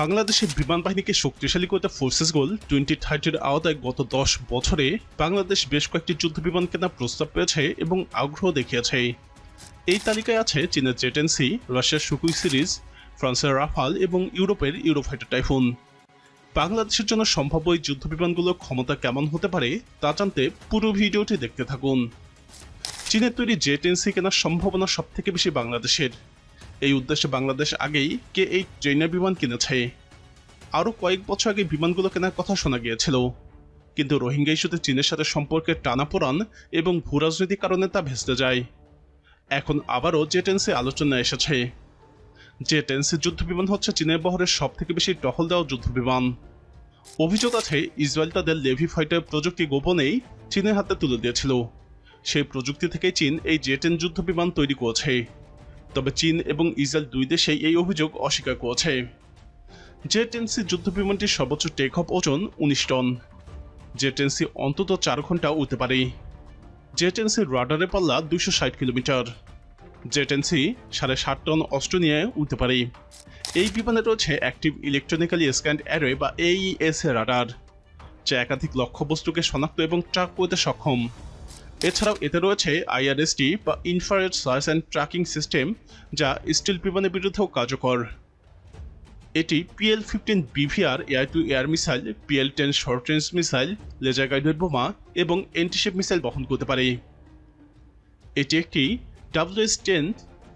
বাংলাদেশের বিমান বাহিনীকে শক্তিশালী করতে ফোর্সেস গোল টোয়েন্টি থার্টির আওতায় গত দশ বছরে বাংলাদেশ বেশ কয়েকটি যুদ্ধ বিমান কেনার প্রস্তাব পেয়েছে এবং আগ্রহ দেখিয়েছে। এই তালিকায় আছে চীনের জেটেন্সি রাশিয়ার সুকুই সিরিজ, ফ্রান্সের রাফাল এবং ইউরোপের ইউরোফাইটার টাইফুন। বাংলাদেশের জন্য সম্ভাব্য এই যুদ্ধ বিমানগুলোর ক্ষমতা কেমন হতে পারে তা জানতে পুরো ভিডিওটি দেখতে থাকুন। চীনের তৈরি জেট এনসি কেনার সম্ভাবনা সব থেকে বেশি বাংলাদেশের। এই উদ্দেশ্যে বাংলাদেশ আগেই কে এই ট্রেনের বিমান কিনেছে। আরও কয়েক বছর আগে বিমানগুলো কেনার কথা শোনা গিয়েছিল। কিন্তু রোহিঙ্গা ইস্যুতে চীনের সাথে সম্পর্কের টানাপোড়ান এবং ভূরাজনৈতিক কারণে তা ভেস্তে যায়। এখন আবারও জেট এনসি আলোচনায় এসেছে। জেট এনসি যুদ্ধ বিমান হচ্ছে চীনের বহরের সব থেকে বেশি টহল দেওয়া যুদ্ধ বিমান অভিযোগ আছে, ইসরায়েল তাদের লেভি ফাইটার প্রযুক্তি গোপনেই চীনের হাতে তুলে দিয়েছিল। সেই প্রযুক্তি থেকে চীন এই জেটেন যুদ্ধ বিমান তৈরি করেছে। তবে চীন এবং ইসরায়েল দুই দেশেই এই অভিযোগ অস্বীকার করেছে। জেটেন্সি যুদ্ধ বিমানটির সর্বোচ্চ টেক অফ ওজন উনিশ টন। জেটেন্সি অন্তত চার ঘণ্টা উঠতে পারে। জেটেন্সির রাডারে পাল্লা দুশো ষাট কিলোমিটার। জেটেন্সি সাড়ে ষাট টন অস্ত্র নিয়ে উঠতে পারে। এই বিমানে রয়েছে অ্যাক্টিভ ইলেকট্রনিক্যালি স্ক্যান্ড অ্যারে বা এইএস রাডার, যা একাধিক লক্ষ্যবস্তুকে শনাক্ত এবং ট্রাক করতে সক্ষম। এছাড়াও এতে রয়েছে আইআরএসটি বা infrared search and tracking system যা স্টিল বিমানের বিরুদ্ধেও কার্যকর। এটি PL fifteen BVR air to air missile PL ten short range missile laser guided বোমা এবং এন্টিশেপ মিসাইল বহন করতে পারে। এটি একটি WS ten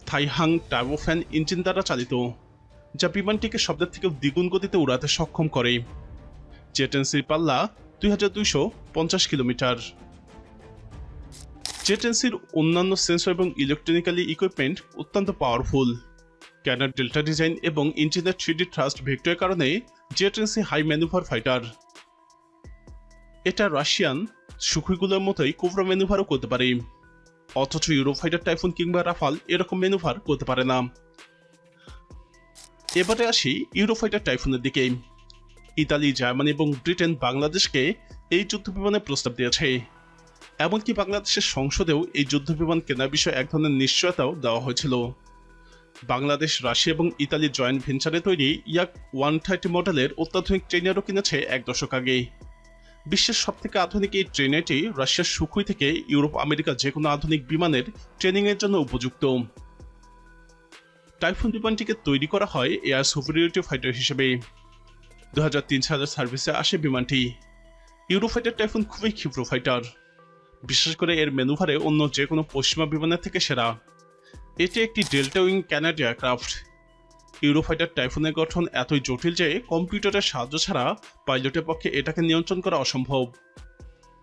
Taihang turbofan engine দ্বারা চালিত, যা বিমানটিকে শব্দের থেকেও দ্বিগুণ গতিতে উড়াতে সক্ষম করে। জেটেন্সির পাল্লা দুই হাজার দুইশো পঞ্চাশ কিলোমিটার। জেটেন্সির অন্যান্য সেন্সর এবং ইলেকট্রনিক্যালি ইকুইপমেন্ট অত্যন্ত পাওয়ারফুল ক্যানার ডেল্টা ডিজাইন এবং ইঞ্জিনের থ্রিডি থ্রাস্ট ভেক্টরের কারণে J ten C high manoeuvre fighter এটা রাশিয়ান সুখুইগুলোর মতোই কোবরা ম্যানুভারও করতে পারে। অথচ ইউরোফাইটার টাইফুন কিংবা রাফাল এরকম ম্যানুভার করতে পারে না। এবারে আসি ইউরোফাইটার টাইফুনের দিকে। ইতালি, জার্মানি এবং ব্রিটেন, বাংলাদেশকে এই যুদ্ধ বিমানের প্রস্তাব দিয়েছে। এমনকি বাংলাদেশের সংসদেও এই যুদ্ধ বিমান কেনার বিষয়ে এক ধরনের নিশ্চয়তাও দেওয়া হয়েছিল। বাংলাদেশ, রাশিয়া এবং ইতালি জয়েন্ট ভেঞ্চারে তৈরি ইয়াক ওয়ান থার্টি মডেলের অত্যাধুনিক ট্রেনারও কিনেছে এক দশক আগে বিশ্বের সবথেকে আধুনিক এই ট্রেনারটি রাশিয়ার সুখুই থেকে ইউরোপ, আমেরিকা যে কোনো আধুনিক বিমানের ট্রেনিংয়ের জন্য উপযুক্ত। টাইফুন বিমানটিকে তৈরি করা হয় এয়ার সুপিরিয়রিটি ফাইটার হিসেবে। দু হাজার তিন সালের সার্ভিসে আসে বিমানটি। ইউরোফাইটার টাইফুন খুবই ক্ষিপ্র ফাইটার। বিশেষ করে এর মেনুভারে অন্য যে কোনো পশ্চিমা বিমানের থেকে সেরা। এটি একটি delta wing canard aircraft Eurofighter টাইফুনের গঠন এতই জটিল যে কম্পিউটারের সাহায্য ছাড়া পাইলটের পক্ষে এটাকে নিয়ন্ত্রণ করা অসম্ভব।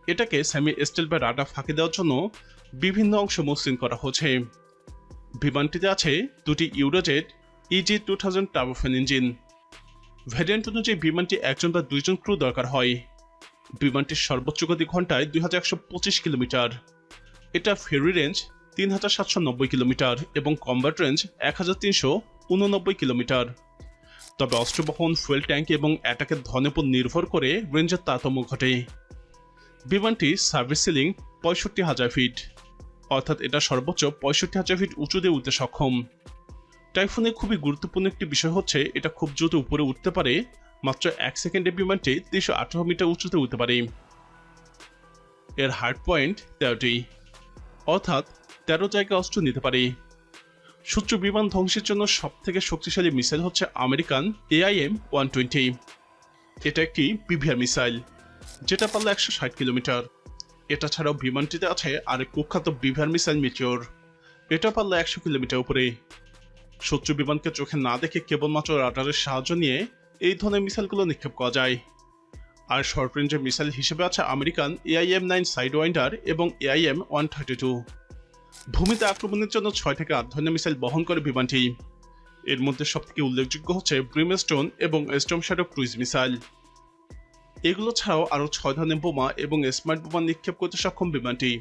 এটাকে স্যামি স্টেল বা রাডা ফাঁকি দেওয়ার জন্য বিভিন্ন অংশ মসৃণ করা হয়েছে। বিমানটিতে আছে দুটি Eurojet EJ two thousand turbofan engine variant অনুযায়ী বিমানটি একজন বা দুইজন ক্রু দরকার হয়। বিমানটির সর্বোচ্চ গতি ঘন্টায় দুই পঁচিশ কিলোমিটার। এটা ফেরি রেঞ্জ তিন হাজার সাতশো নব্বই কিলোমিটার এবং কম্বাট রেঞ্জ এক হাজার তিনশো উননব্বই কিলোমিটার। তবে অস্ত্রবহন, ফুয়েল ট্যাঙ্ক এবং অ্যাটাকের ধনের উপর নির্ভর করে রেঞ্জের তারতম্য ঘটে। বিমানটি সার্ভিস সিলিং পঁয়ষট্টি হাজার ফিট, অর্থাৎ এটা সর্বোচ্চ পঁয়ষট্টি হাজার ফিট উঁচুতে উঠতে সক্ষম। টাইফুনের খুবই গুরুত্বপূর্ণ একটি বিষয় হচ্ছে, এটা খুব দ্রুত উপরে উঠতে পারে মাত্র এক সেকেন্ডে বিমানটি তিনশো আঠারো মিটার উঁচুতে উঠতে পারে। এর হার্ড পয়েন্ট তেরোটি। অর্থাৎ তেরো জায়গায় অস্ত্র নিতে পারে। সূত্র বিমান ধ্বংসের জন্য সব থেকে শক্তিশালী মিসাইল হচ্ছে আমেরিকান এআইএম ওয়ান টোয়েন্টি। এটা একটি পিভিআর মিসাইল, যেটা পারল একশো ষাট কিলোমিটার। এটা ছাড়াও বিমানটিতে আছে আরেক কুখ্যাত বিভিআর মিসাইল মিটিওর, এটা পারল একশো কিলোমিটার উপরে। শত্রু বিমানকে চোখে না দেখে কেবলমাত্র রাডারের সাহায্য নিয়ে এই ধরনের মিসাইলগুলো নিক্ষেপ করা যায়। আর শর্ট রেঞ্জের মিসাইল হিসেবে আছে American AIM nine sidewinder এবং এআইএম ওয়ান থার্টি টু। ভূমিতে আক্রমণের জন্য ছয় থেকে আট ধরনের মিসাইল বহন করে বিমানটি। এর মধ্যে সবথেকে উল্লেখযোগ্য হচ্ছে ব্রিমস্টোন এবং স্টম শ্যাডো ক্রুইজ মিসাইল। এগুলো ছাড়াও আরও ছয় ধরনের বোমা এবং স্মার্ট বোমা নিক্ষেপ করতে সক্ষম বিমানটি।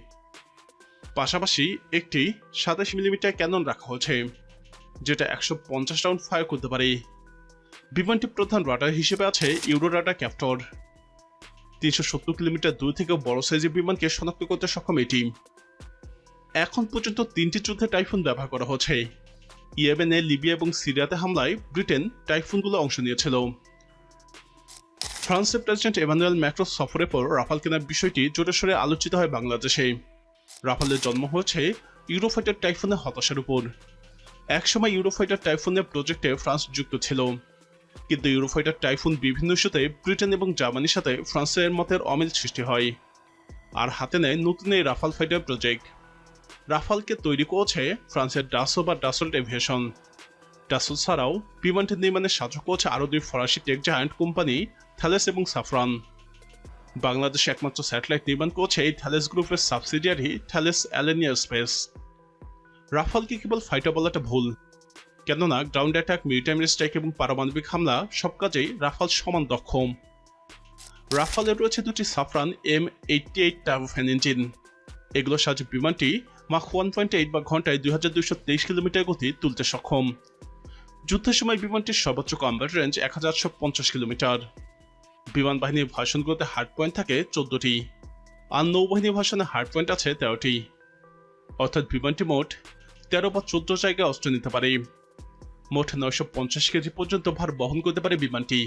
পাশাপাশি একটি সাতাশ মিলিমিটার ক্যানন রাখা হয়েছে, যেটা একশো পঞ্চাশ রাউন্ড ফায়ার করতে পারে। বিমানটি প্রধান রাডার হিসেবে আছে ইউরো রাডার ক্যাপ্টর। তিনশো সত্তর কিলোমিটার দূর থেকে বড় সাইজের বিমানকে শনাক্ত করতে সক্ষম এটি এখন পর্যন্ত তিনটি যুদ্ধে টাইফুন ব্যবহার করা হচ্ছে। ইয়েমেনে, লিবিয়া এবং সিরিয়াতে হামলায় ব্রিটেন টাইফুনগুলো অংশ নিয়েছিল। ফ্রান্সের প্রেসিডেন্ট এমানুয়েল ম্যাক্রো সফরের পর রাফাল কেনার বিষয়টি জোরে সোরে আলোচিত হয় বাংলাদেশে। রাফালের জন্ম হয়েছে ইউরোফাইটার টাইফুনের হতাশার উপর। একসময় ইউরোফাইটার টাইফুনের প্রজেক্টে ফ্রান্স যুক্ত ছিল। কিন্তু ইউরোফাইটার টাইফুন বিভিন্ন ইস্যুতে ব্রিটেন এবং জার্মানির সাথে ফ্রান্সের মতের অমিল সৃষ্টি হয়। আর হাতে নেয় নতুন এই রাফাল ফাইটার প্রজেক্ট রাফালকে তৈরি করেছে ফ্রান্সের ডাসো বা ডাসল্ট এভিয়েশন ডাসল ছাড়াও বিমানটি নির্মাণে সাহায্য করছে আরও দুই ফরাসি টেক জায়ান্ট কোম্পানি থ্যালেস এবং সাফরান বাংলাদেশে একমাত্র স্যাটেলাইট নির্মাণ করছে এই থ্যালেস গ্রুপের সাবসিডিয়ারি থ্যালেস অ্যালেনিয়া স্পেস রাফালকে কেবল ফাইটার বলাটা ভুল। কেননা গ্রাউন্ড অ্যাটাক মিলিটারি স্ট্রাইক এবং পারমাণবিক হামলা সব কাজেই রাফাল সমান দক্ষম রাফালের রয়েছে দুটি Safran M eighty eight turbofan engine এগুলোর সাহায্যে বিমানটি মাখ ওয়ান পয়েন্ট এইট বা ঘন্টায় দুই হাজার দুইশো তেইশ কিলোমিটার গতি তুলতে সক্ষম। যুদ্ধের সময় বিমানটির সর্বোচ্চ কম্ব্যাট রেঞ্জ এক হাজার পঞ্চাশ কিলোমিটার। বিমান বাহিনীর ভাষণগুলোতে হার্ড পয়েন্ট থাকে চোদ্দটি। আর নৌবাহিনীর ভাষণে হার্ড পয়েন্ট আছে তেরোটি। অর্থাৎ বিমানটি মোট তেরো বা চোদ্দ জায়গায় অস্ত্র নিতে পারে। মোট নয়শো পঞ্চাশ কেজি পর্যন্ত ভার বহন করতে পারে বিমানটি।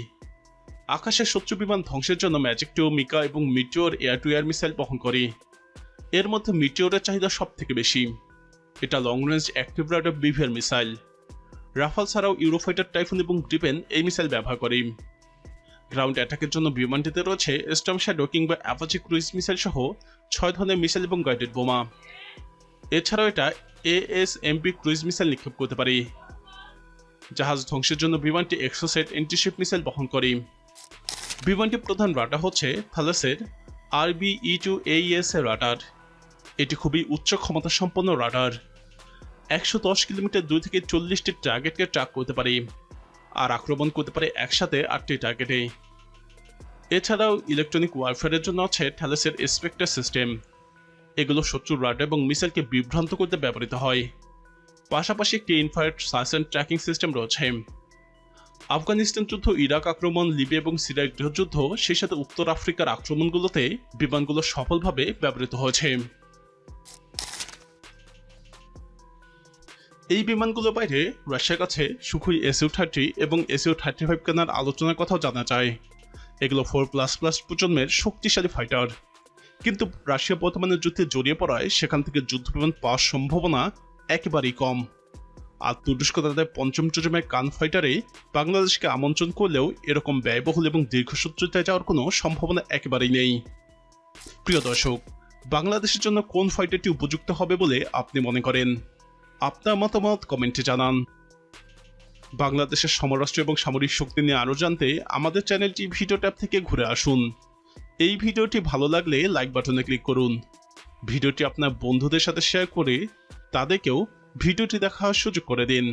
আকাশে শত্রু বিমান ধ্বংসের জন্য ম্যাজিক টু মিকা এবং Meteor air to air missile বহন করে। এর মধ্যে মিটিওরের চাহিদা সব থেকে বেশি। এটা long range active radar BVR missile Rafale ছাড়াও ইউরোফাইটার টাইফুন এবং গ্রিপেন এই মিসাইল ব্যবহার করে। গ্রাউন্ড অ্যাটাকের জন্য বিমানটিতে রয়েছে স্টম শ্যাডো কিংবা অ্যাপাচি ক্রুইজ মিসাইল সহ ছয় ধরনের মিসাইল এবং গাইডেড বোমা। এছাড়াও এটা এএসএমপি ক্রুইজ মিসাইল নিক্ষেপ করতে পারে। জাহাজ ধ্বংসের জন্য বিমানটি এক্সোসেট এন্টিশিপ মিসাইল বহন করে। বিমানটির প্রধান রাডার হচ্ছে থালাসের আরবিই টু এইএস এর রাডার। এটি খুবই উচ্চ ক্ষমতা সম্পন্ন রাডার। একশো দশ কিলোমিটার দূর থেকে চল্লিশটি টার্গেটকে ট্র্যাক করতে পারে আর আক্রমণ করতে পারে একসাথে আটটি টার্গেটে। এছাড়াও ইলেকট্রনিক ওয়ারফেয়ারের জন্য আছে থ্যালাসের স্পেক্টার সিস্টেম। এগুলো শত্রুর রাডার এবং মিসাইলকে বিভ্রান্ত করতে ব্যবহৃত হয়। পাশাপাশি একটি ইনফ্রারেড অ্যান্ড ট্র্যাকিং সিস্টেম রয়েছে। আফগানিস্তান যুদ্ধ, ইরাক আক্রমণ, লিবিয়া এবং সিরিয়ার গৃহযুদ্ধ, সেই সাথে উত্তর আফ্রিকার আক্রমণগুলোতে বিমানগুলো সফলভাবে ব্যবহৃত হয়েছে। এই বিমানগুলোর বাইরে রাশিয়ার কাছে সুখুই এসইউ থার্টি এবং এসইউ থার্টি ফাইভ কেনার আলোচনার কথাও জানা যায়। এগুলো ফোর প্লাস প্লাস প্রজন্মের শক্তিশালী ফাইটার। কিন্তু রাশিয়া বর্তমানে যুদ্ধে জড়িয়ে পড়ায় সেখান থেকে যুদ্ধ বিমান পাওয়ার সম্ভাবনা একেবারেই কম। আর তুরস্ক তাদের পঞ্চম প্রজন্মের কান ফাইটারে বাংলাদেশকে আমন্ত্রণ করলেও এরকম ব্যয়বহুল এবং দীর্ঘসূত্রিতায় যাওয়ার কোনো সম্ভাবনা একেবারেই নেই। প্রিয় দর্শক, বাংলাদেশের জন্য কোন ফাইটারটি উপযুক্ত হবে বলে আপনি মনে করেন? আপনার মতামত কমেন্টে জানান। বাংলাদেশের সমরাষ্ট্র এবং সামরিক শক্তি নিয়ে আরও জানতে আমাদের চ্যানেলটি ভিডিও ট্যাব থেকে ঘুরে আসুন। এই ভিডিওটি ভালো লাগলে লাইক বাটনে ক্লিক করুন। ভিডিওটি আপনার বন্ধুদের সাথে শেয়ার করে তাদেরকেও ভিডিওটি দেখার সুযোগ করে দিন।